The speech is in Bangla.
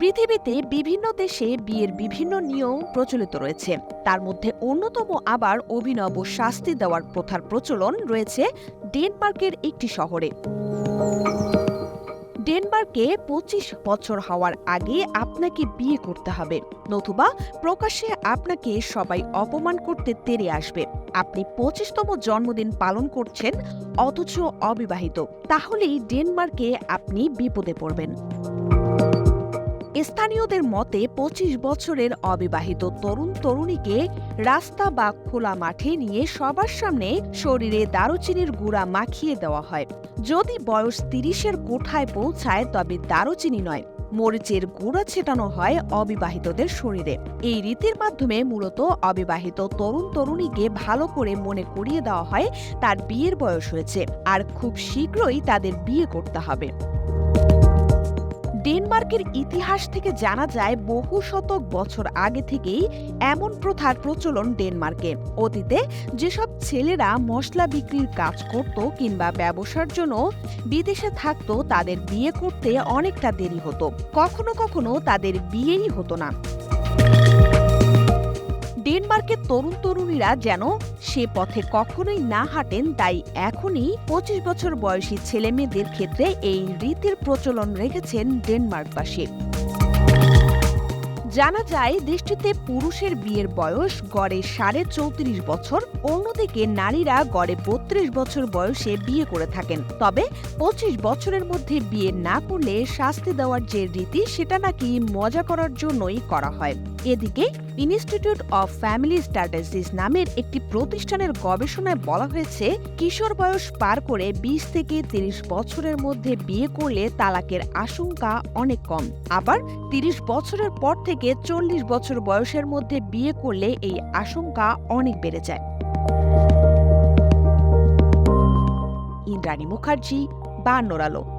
পৃথিবীতে বিভিন্ন দেশে বিয়ের বিভিন্ন নিয়ম প্রচলিত রয়েছে। তার মধ্যে অন্যতম আবার অভিনব শাস্তি দেওয়ার প্রথার প্রচলন রয়েছে ডেনমার্কের একটি শহরে। ডেনমার্কে পঁচিশ বছর হওয়ার আগে আপনাকে বিয়ে করতে হবে। নতুবা প্রকাশ্যে আপনাকে সবাই অপমান করতে তেরে আসবে। আপনি পঁচিশতম জন্মদিন পালন করছেন, অথচ অবিবাহিত। তাহলেই ডেনমার্কে আপনি বিপদে পড়বেন। স্থানীয়দের মতে পঁচিশ বছরের অবিবাহিত তরুণ তরুণীকে রাস্তা বা খোলা মাঠে নিয়ে সবার সামনে শরীরে দারুচিনির গুঁড়া মাখিয়ে দেওয়া হয়। যদি বয়স তিরিশের কোঠায় পৌঁছায়, তবে দারুচিনি নয়, মরিচের গুঁড়া ছেটানো হয় অবিবাহিতদের শরীরে। এই রীতির মাধ্যমে মূলত অবিবাহিত তরুণ তরুণীকে ভালো করে মনে করিয়ে দেওয়া হয়, তার বিয়ের বয়স হয়েছে, আর খুব শীঘ্রই তাদের বিয়ে করতে হবে। ডেনমার্কের ইতিহাস থেকে জানা যায়, বহু শতক বছর আগে থেকেই এমন প্রথার প্রচলন ডেনমার্কে। অতীতে যেসব ছেলেরা মশলা বিক্রির কাজ করত কিংবা ব্যবসার জন্য বিদেশে থাকতো, তাদের বিয়ে করতে অনেকটা দেরি হতো। কখনো কখনো তাদের বিয়েই হতো না। ডেনমার্কের তরুণ তরুণীরা যেন সে পথে কখনোই না হাঁটেন, তাই এখনই পঁচিশ বছর বয়সী ছেলে মেয়েদের ক্ষেত্রে এই রীতির প্রচলন রেখেছেন ডেনমার্কবাসী। জানা যায়, দেশটিতে পুরুষের বিয়ের বয়স গড়ে সাড়ে চৌত্রিশ বছর, অন্যদিকে নারীরা গড়ে বত্রিশ বছর বয়সে বিয়ে করে থাকেন। তবে পঁচিশ বছরের মধ্যে বিয়ে না করলে শাস্তি দেওয়ার যে রীতি, সেটা নাকি মজা করার জন্যই করা হয়। এদিকে ইনস্টিটিউট অফ ফ্যামিলি স্ট্র্যাটেজিস নামের একটি প্রতিষ্ঠানের গবেষণায় বলা হয়েছে, কিশোর বয়স পার করে বিশ থেকে তিরিশ বছরের মধ্যে বিয়ে করলে তালাকের আশঙ্কা অনেক কম। আবার তিরিশ বছরের পর থেকে চল্লিশ বছর বয়সের মধ্যে বিয়ে করলে এই আশঙ্কা অনেক বেড়ে যায়। ইন্দ্রাণী মুখার্জি বা আলো।